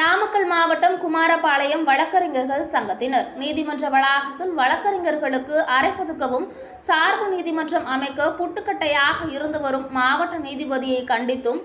நாமக்கல் மாவட்டம் குமாரபாளையம் வழக்கறிஞர்கள் சங்கத்தினர். நீதிமன்ற வளாகத்தில் வழக்கறிஞர்களுக்கு அரைப்பதுக்கவும் ஒதுக்கவும் சார்பு நீதிமன்றம் அமைக்க புட்டுக்கட்டையாக இருந்து வரும் மாவட்ட நீதிபதியை கண்டித்தும்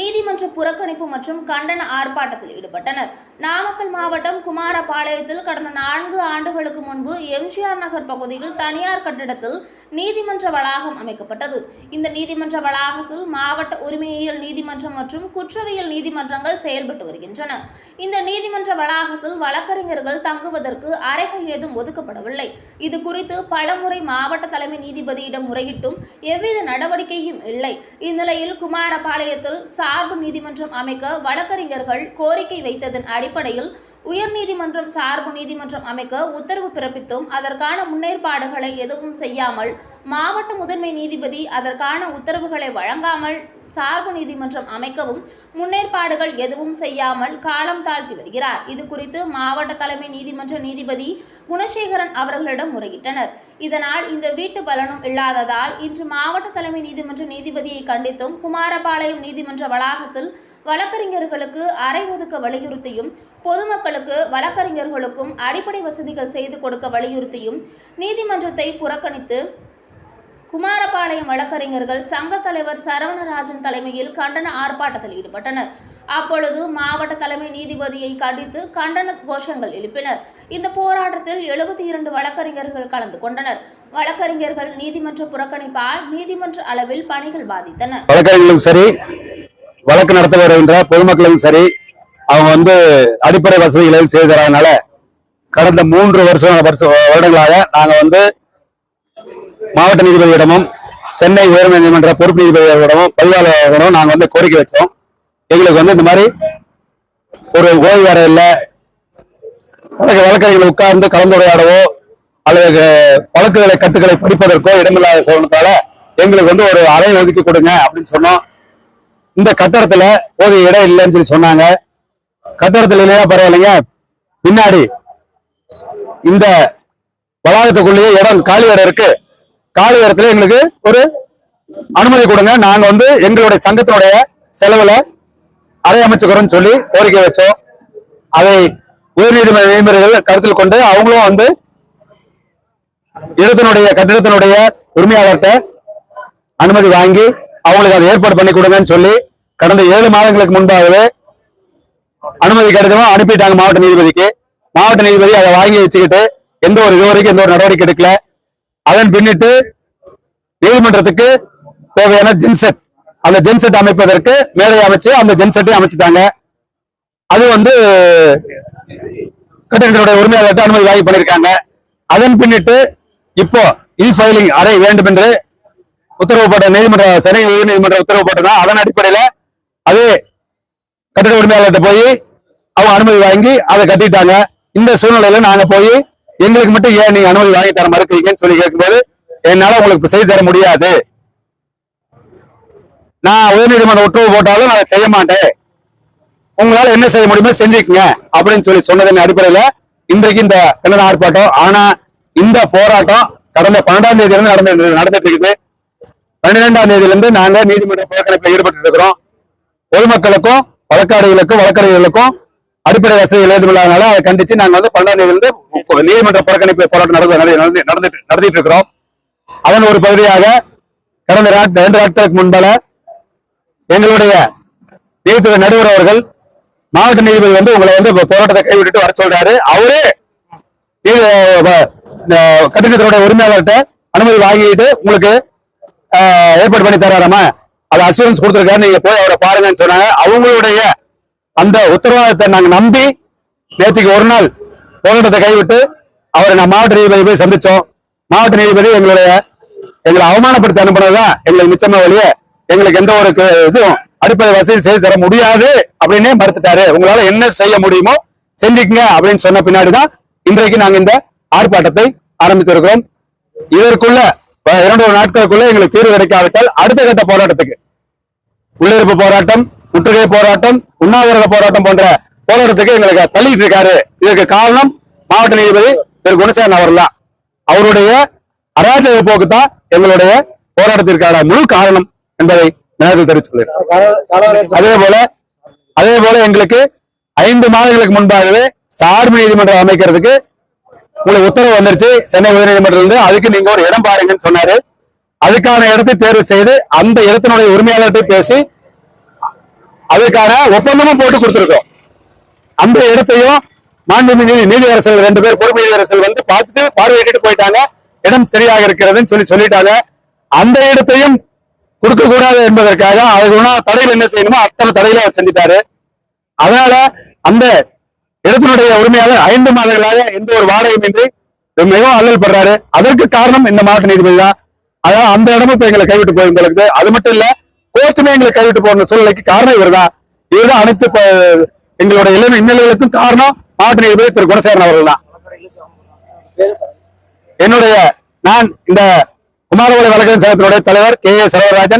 நீதிமன்ற புறக்கணிப்பு மற்றும் கண்டன ஆர்ப்பாட்டத்தில் ஈடுபட்டனர். நாமக்கல் மாவட்டம் குமாரபாளையத்தில் கடந்த நான்கு ஆண்டுகளுக்கு முன்பு எம்ஜிஆர் நகர் பகுதியில் தனியார் கட்டிடத்தில் நீதிமன்ற வளாகம் அமைக்கப்பட்டது. இந்த நீதிமன்ற வளாகத்தில் மாவட்ட உரிமையியல் நீதிமன்றம் மற்றும் குற்றவியல் நீதிமன்றங்கள் செயல்பட்டு வருகின்றன. இந்த நீதிமன்ற வளாகத்தில் வழக்கறிஞர்கள் தங்குவதற்கு அறைகள் ஏதும் ஒதுக்கப்படவில்லை. இது குறித்து பலமுறை மாவட்ட தலைமை நீதிபதியிடம் முறையிட்டும் எவ்வித நடவடிக்கையும் இல்லை. இந்நிலையில் குமாரபாளையத்தில் சார்பு நீதிமன்றம் அமைக்க வழக்கறிஞர்கள் கோரிக்கை வைத்ததன் அடிப்படையில் உயர்நீதிமன்றம் சார்பு நீதிமன்றம் அமைக்க உத்தரவு பிறப்பித்தும் அதற்கான முன்னேற்பாடுகளை எதுவும் செய்யாமல் மாவட்ட முதன்மை நீதிபதி அதற்கான உத்தரவுகளை வழங்காமல் சார்பு நீதிமன்றம் அமைக்கவும் முன்னேற்பாடுகள் எதுவும் செய்யாமல் காலம் தாழ்த்தி வருகிறார். இது குறித்து மாவட்ட தலைமை நீதிமன்ற நீதிபதி குணசேகரன் அவர்களிடம் முறையிட்டனர். இதனால் இந்த வீட்டு பலனும் இல்லாததால் இன்று மாவட்ட தலைமை நீதிமன்ற நீதிபதியை கண்டித்தும் குமாரபாளையம் நீதிமன்ற வளாகத்தில் வழக்கறிஞர்களுக்கு அறை ஒதுக்க வலியுறுத்தியும் பொதுமக்களுக்கு வழக்கறிஞர்களுக்கும் அடிப்படை வசதிகள் செய்து கொடுக்க வலியுறுத்தியும் நீதிமன்றத்தை புறக்கணித்து குமாரபாளையம் வழக்கறிஞர்கள் சங்க தலைவர் சரவணராஜன் தலைமையில் கண்டன ஆர்ப்பாட்டத்தில் ஈடுபட்டனர். அப்பொழுது மாவட்ட தலைமை நீதிபதியை கண்டித்து கண்டன கோஷங்கள் எழுப்பினர். இந்த போராட்டத்தில் எழுபத்தி இரண்டு வழக்கறிஞர்கள் கலந்து கொண்டனர். வழக்கறிஞர்கள் நீதிமன்ற புறக்கணிப்பால் நீதிமன்ற அளவில் பணிகள் பாதித்தன. வழக்கறிஞர்களும் சரி வழக்கு நடத்த வருகின்ற பொதுமக்களையும் சரி அவங்க வந்து அடிப்படை வசதிகளையும் செய்து கடந்த மூன்று வருஷம் வருஷ வருடங்களாக நாங்கள் வந்து மாவட்ட நீதிபதியிடமும் சென்னை உயர் நீதிமன்ற பொறுப்பு நீதிபதியிடமும் பதிவாளர்களிடமும் நாங்கள் வந்து கோரிக்கை வச்சோம். எங்களுக்கு வந்து இந்த மாதிரி ஒரு ஓய்வு அறை இல்லை. வழக்கு வழக்கறிஞர்கள் உட்கார்ந்து கலந்துரையாடவோ அல்லது வழக்குகளை கட்டுகளை படிப்பதற்கோ இடமில்லாத சோழனத்தால எங்களுக்கு வந்து ஒரு அறை ஒதுக்கி கொடுங்க அப்படின்னு சொன்னோம். இந்த கட்டடத்துல போதிய இடம் இல்லைன்னு சொல்லி சொன்னாங்க. கட்டடத்துல இல்லையா பரவாயில்லைங்க. பின்னாடி இந்த வளாகத்துக்குள்ளேயே இடம் காலி இடம் இருக்கு. காலி இடத்துல எங்களுக்கு ஒரு அனுமதி கொடுங்க. நாங்க வந்து எங்களுடைய சங்கத்தினுடைய செலவுல அறை அமைச்சுக்கிறோம்னு சொல்லி கோரிக்கை வச்சோம். அதை உயர்நீதிமன்ற நீதிபதிகள் கருத்தில் கொண்டு அவங்களும் வந்து இடத்தினுடைய கட்டிடத்தினுடைய உரிமையாளர்கிட்ட அனுமதி வாங்கி அவங்களுக்கு அதை ஏற்பாடு பண்ணி கொடுங்கன்னு சொல்லி கடந்த ஏழு மாதங்களுக்கு முன்பாகவே அனுமதி கடிதமும் அனுப்பிட்டாங்க மாவட்ட நீதிபதிக்கு. மாவட்ட நீதிபதி அதை வாங்கி வச்சுக்கிட்டு எந்த ஒரு இது வரைக்கும் எந்த ஒரு நடவடிக்கை எடுக்கல. அதன் பின்னிட்டு நீதிமன்றத்துக்கு தேவையான ஜென்செட் அந்த ஜென்செட் அமைப்பதற்கு மேலே அமைச்சு அந்த ஜென்செட்டையும் அமைச்சிட்டாங்க. அது வந்து கட்டிடத்தினுடைய உரிமையாளர்கிட்ட அனுமதி வாங்கி பண்ணியிருக்காங்க. அதன் பின்னிட்டு இப்போ இ ஃபைலிங் அறை வேண்டும் என்று உத்தரவு போட்ட நீதிமன்ற சென்னை உயர் நீதிமன்ற உத்தரவு போட்டதான் அதன் அடிப்படையில அதே கட்டிட உரிமையாளர்கிட்ட போய் அவங்க அனுமதி வாங்கி அதை கட்டிட்டாங்க. இந்த சூழ்நிலையில நாங்க போய் எங்களுக்கு மட்டும் ஏன் நீங்க அனுமதி வாங்கி தர மறுக்கிறீங்கன்னு சொல்லி கேட்கும்போது என்னால உங்களுக்கு செய்து தர முடியாது. நான் உயர்நீதிமன்ற உத்தரவு போட்டாலும் நான் செய்ய மாட்டேன். உங்களால என்ன செய்ய முடியுமோ செஞ்சுக்கங்க. அப்படின்னு சொல்லி சொன்னதன் அடிப்படையில இன்றைக்கு இந்த கண்டன ஆர்ப்பாட்டம். ஆனா இந்த போராட்டம் கடந்த பன்னெண்டாம் தேதியிலிருந்து நடந்து நடந்துட்டு இருக்குது. பன்னிரெண்டாம் தேதியிலிருந்து நாங்க நீதிமன்ற புறக்கணிப்பில் ஈடுபட்டு இருக்கிறோம் பொதுமக்களுக்கும் வழக்காடுகளுக்கும் வழக்கறிஞர்களுக்கும் அடிப்படை வசதிகள் ஏதுமில்லாதனால அதை கண்டிச்சு நாங்க வந்து பன்னெண்டாம் தேதியிலிருந்து நீதிமன்ற புறக்கணிப்பு போராட்டம் நடந்து நடந்து- நடந்துட்டு நடத்திட்டு இருக்கிறோம் அதன் ஒரு பகுதியாக கடந்த நாட்- இரண்டு நாட்களுக்கு முன்பால எங்களுடைய நீதித்துறை நடுவர் அவர்கள் மாவட்ட நீதிபதி வந்து உங்களை வந்து போராட்டத்தை கைவிட்டுட்டு வர சொல்றாரு. அவரே கட்டிடத்தினுடைய உரிமையாளர்கிட்ட அனுமதி வாங்கிட்டு உங்களுக்கு ஏற்பாடு பண்ணி தராராமா? அது அசூரன்ஸ் கொடுத்துருக்காரு நீங்க போய் அவரை பாருங்கன்னு சொன்னாங்க. அவங்களுடைய அந்த உத்தரவாதத்தை நாங்க நம்பி நேற்றுக்கு ஒரு நாள் போராட்டத்தை கைவிட்டு அவரை நான் மாவட்ட நீதிபதி போய் சந்திச்சோம். மாவட்ட நீதிபதி எங்களுடைய எங்களை அவமானப்படுத்தி அனுப்புனதுதான் எங்களுக்கு மிச்சமா வழிய எங்களுக்கு எந்த ஒரு இதுவும் அடிப்படை வசதி செய்து தர முடியாது அப்படின்னே மறுத்துட்டாரு. உங்களால என்ன செய்ய முடியுமோ செஞ்சுக்கங்க அப்படின்னு சொன்ன பின்னாடிதான் இன்றைக்கு நாங்க இந்த ஆர்ப்பாட்டத்தை ஆரம்பித்திருக்கிறோம். இதற்குள்ள இரண்டு ஒரு நாட்களுக்குள்ள எங்களுக்கு தீர்வு கிடைக்காவிட்டால் அடுத்த கட்ட போராட்டத்துக்கு. உள்ளிருப்பு போராட்டம் முற்றுகை போராட்டம் உண்ணாவிரத போராட்டம் போன்ற போராட்டத்துக்கு எங்களுக்கு தள்ளிட்டு இருக்காரு இதற்கு காரணம் மாவட்ட நீதிபதி திரு. குணசேகரன் அவர்தான் அவருடைய அராஜக போக்கு தான் எங்களுடைய போராட்டத்திற்கான முழு காரணம் என்பதை நேரத்தில் தெரிவித்துக் கொள்கிறேன் அதே போல அதே போல எங்களுக்கு ஐந்து மாதங்களுக்கு முன்பாகவே சார்பு நீதிமன்றம் அமைக்கிறதுக்கு உங்களுக்கு உத்தரவு வந்துருச்சு. சென்னை உயர்நீதிமன்றத்திலிருந்து அதுக்கு நீங்க ஒரு இடம் பாருங்கன்னு சொன்னாரு. அதுக்கான இடத்தை தேர்வு செய்து அந்த இடத்தினுடைய உரிமையாளர்கிட்ட பேசி அதுக்கான ஒப்பந்தமும் போட்டு கொடுத்துருக்கோம். அந்த இடத்தையும் மாண்புமிகு நீதி நீதியரசர்கள் ரெண்டு பேர் பொறுப்பு நீதியரசர்கள் வந்து பார்த்துட்டு பார்வையிட்டு போயிட்டாங்க. இடம் சரியாக இருக்கிறதுன்னு சொல்லி சொல்லிட்டாங்க. அந்த இடத்தையும் கொடுக்க கூடாது என்பதற்காக அதுக்குன்னா தடையில் என்ன செய்யணுமோ அத்தனை தடையில அவர் செஞ்சுட்டாரு. அதனால அந்த இடத்தினுடைய உரிமையாளர் ஐந்து மாதங்களாக எந்த ஒரு வாடகையுமின்றி மிகவும் அல்லல் படுறாரு. அதற்கு காரணம் இந்த மாவட்ட நீதிபதி தான். அதான் அந்த இடமும் இப்ப எங்களை கைவிட்டு போயிருந்தது அது மட்டும் இல்ல கோர்ட்டுமே எங்களை கைவிட்டு போன சூழ்நிலைக்கு காரணம் இவர்தான். இவர்தான் அனைத்து எங்களுடைய இளம் இன்னல்களுக்கும் காரணம் மாவட்ட நீதிபதி திரு. குணசேகரன் அவர்கள் தான் என்னுடைய நான் இந்த குமாரவளை வழக்கறிஞர் சங்கத்தினுடைய தலைவர் கே ஏ சரவராஜன்